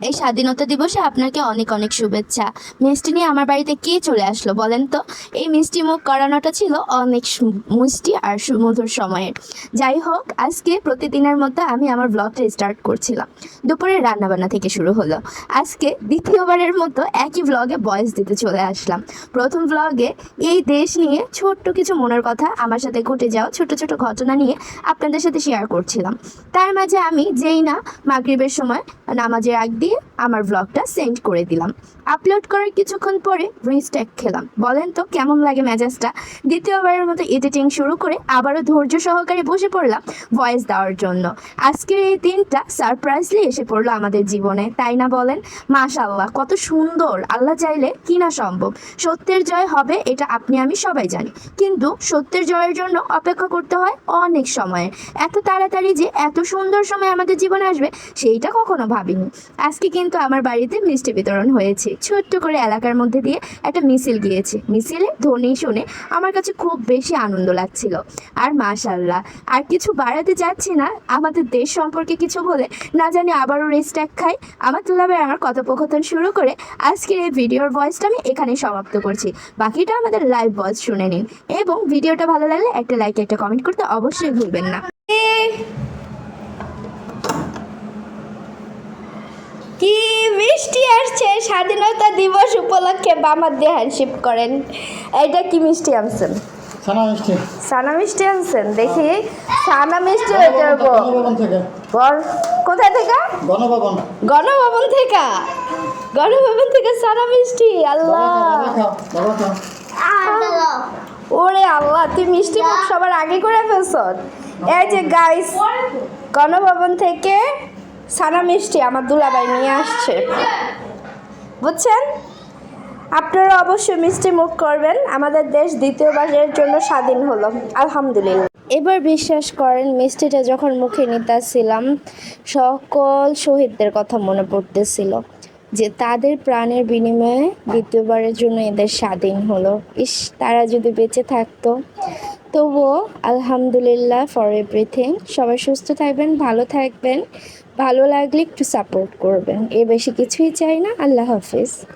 এই স্বাধীনতা দিবসে আপনাকে অনেক অনেক শুভেচ্ছা। মিষ্টি নিয়ে আমার বাড়িতে কে চলে আসলো বলেন তো? এই মিষ্টি মুখ করানোটা ছিল অনেক মিষ্টি আর সুমধুর সময়ের। যাই হোক, আজকে প্রতিদিনের মতো আমি আমার ব্লগটা স্টার্ট করছিলাম। দুপুরে রান্নাবান্না থেকে শুরু হলো। আজকে দ্বিতীয়বারের মতো একই ব্লগে ভয়েস দিতে চলে আসলাম। প্রথম ব্লগে এই দেশ নিয়ে ছোট্ট কিছু মনের কথা আমার সাথে ঘটে যাওয়া ছোট ছোট ঘটনা নিয়ে আপনাদের সাথে শেয়ার করছিলাম। তার মাঝে আমি যেই না মাগরিবের সময় নামাজের আগ দিয়ে আমার ব্লগটা সেন্ড করে দিলাম। আপলোড করার কিছুক্ষণ পরে রিস্ট্যাক খেলাম। বলেন তো, কেমন লাগে মেজাজটা? দ্বিতীয়বারের মতো এডিটিং শুরু করে আবারও ধৈর্য সহকারে বসে পড়লাম ভয়েস দেওয়ার জন্য। আজকের এই দিনটা সারপ্রাইজলি এসে পড়ল আমাদের জীবনে, তাই না বলেন? মাশাল্লাহ কত সুন্দর! আল্লাহ চাইলে কি না সম্ভব? সত্যের জয় হবে, এটা আপনি আমি সবাই জানি। কিন্তু সত্যের জয়ের জন্য অপেক্ষা করতে হয় অনেক সময় এত তাড়াতাড়ি যে এত সুন্দর সময় আমাদের জীবনে আসবে, সেইটা কখনো ভাবিনি। আজকে কিন্তু আমার বাড়িতে মিষ্টি বিতরণ হয়েছে। ছোট্ট করে এলাকার মধ্যে দিয়ে একটা মিছিল গিয়েছে। মিছিলে ধ্বনি শুনে আমার কাছে খুব বেশি আনন্দ লাগছিল। আর মাশাল্লাহ আর কিছু বাড়াতে যাচ্ছি না। আমাদের দেশ সম্পর্কে কিছু বলে না জানি আবারও রেস্ট্যাক খাই। আমার তুলাবে আমার কথোপকথন শুরু করে আজকের এই ভিডিওর ভয়েসটা আমি এখানে সমাপ্ত করছি। বাকিটা আমাদের লাইভ ভয়েস শুনে নিন। এবং ভিডিওটা ভালো লাগলে একটা লাইক একটা কমেন্ট করতে অবশ্যই ভুলবেন না কি মিষ্টি আসছে স্বাধীনতা দিবস উপলক্ষে বামার দিয়ে হ্যান্ডশিপ করেন। এটা কি মিষ্টি আনছেন? সানা মিষ্টি। সানা মিষ্টি আনছেন? দেখি। সানা মিষ্টি হয়ে যাব। গণভবন থেকে। বর কোথায় থেকে? গণভবন। গণভবন থেকে? গণভবন থেকে সানা মিষ্টি আল্লাহ। ওরে আল্লাহ তুই মিষ্টি মুখ সবার আগে করে ফেলছ? এই যে গাইস গণভবন থেকে সানা মিষ্টি আমার দুলাবাই নিয়ে আসছে। বুঝছেন? আপনারা অবশ্যই মিষ্টি মুখ করবেন। আমাদের দেশ দ্বিতীয়বারের জন্য স্বাধীন হলো। আলহামদুলিল্লাহ। এবার বিশ্বাস করেন, মিষ্টিটা যখন মুখে নিতেছিলাম, সকল শহীদদের কথা মনে পড়তেছিল। যে তাদের প্রাণের বিনিময়ে দ্বিতীয়বারের জন্য এদের স্বাধীন হলো। ইস, তারা যদি বেঁচে থাকতো। তবুও আলহামদুলিল্লাহ ফর এভরিথিং সবাই সুস্থ থাকবেন, ভালো থাকবেন। ভালো লাগলে একটু সাপোর্ট করবেন। এ বেশি কিছুই চাই না। আল্লাহ হাফিজ।